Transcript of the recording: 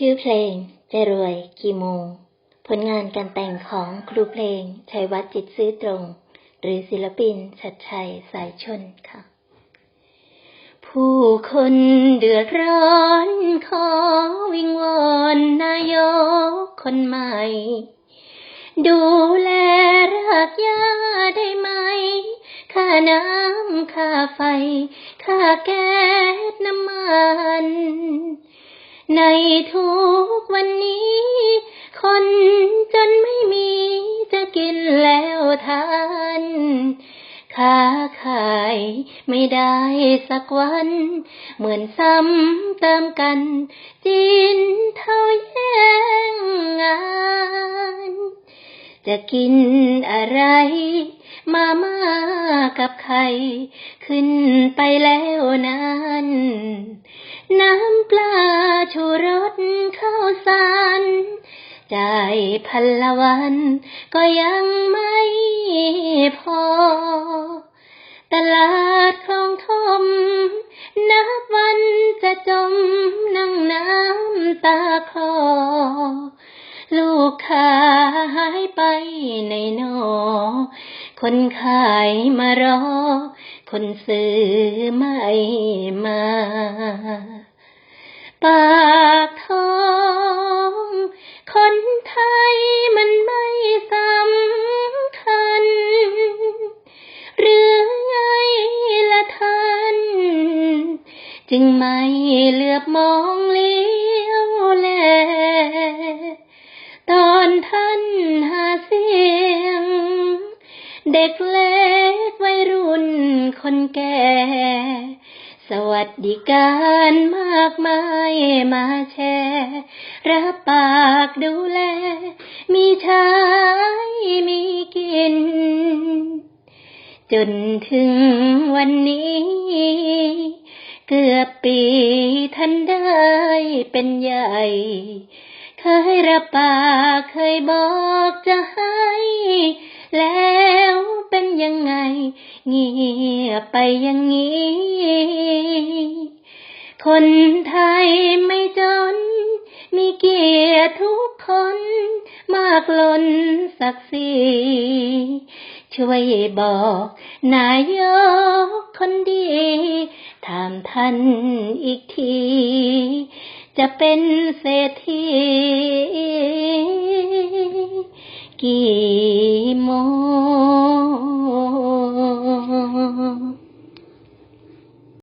ชื่อเพลงจะรวยกี่โมง ผลงานการแต่งของครูเพลงชัยวัฒน์จิตซื่อตรง หรือศิลปินชัดชัยสายชนค่ะ ผู้คนเดือดร้อนขอวิงวอนนายกคนใหม่ ดูแลรากหญ้าได้ไหม ค่าน้ำค่าไฟ ค่าแก๊สน้ำมัน ในทุกวันนี้ คนจนไม่มีจะกินแล้วทานค้าขายไม่ได้สักวัน เหมือนซ้ำเติมกันจินเท่าแย่งงาน จะกินอะไร มาม่ากับไข่ ขึ้นไปแล้วนั้น น้ำปลาชูรสข้าวสารจ่ายพันละวัน ก็ยังไม่พอ ตลาดคลองทมนับวันจะจมนั่งน้ำตาคลอลูกค้าหายไปในนอ คนขายมารอ คนซื้อไม่มา ปากท้อง คนไทยมันไม่สำคัญ หรือไงละท่าน จึงไม่เหลือบมองเลี้ เด็กเล็กวัยรุ่นคนแก่ สวัสดิการมากมายมาแชร์รับปากดูแล มีใช้มีกิน จนถึงวันนี้ เกือบปีท่านได้เป็นใหญ่เคยรับปากเคยบอกจะให้ แล้ว ยังไง เงียบไปอย่างนี้ คนไทยไม่จน มีเกียรติทุกคน มากล้นศักดิ์ศรีช่วยบอกนายกคนดีถามท่านอีกที จะเป็นเศรษฐีกี่โมง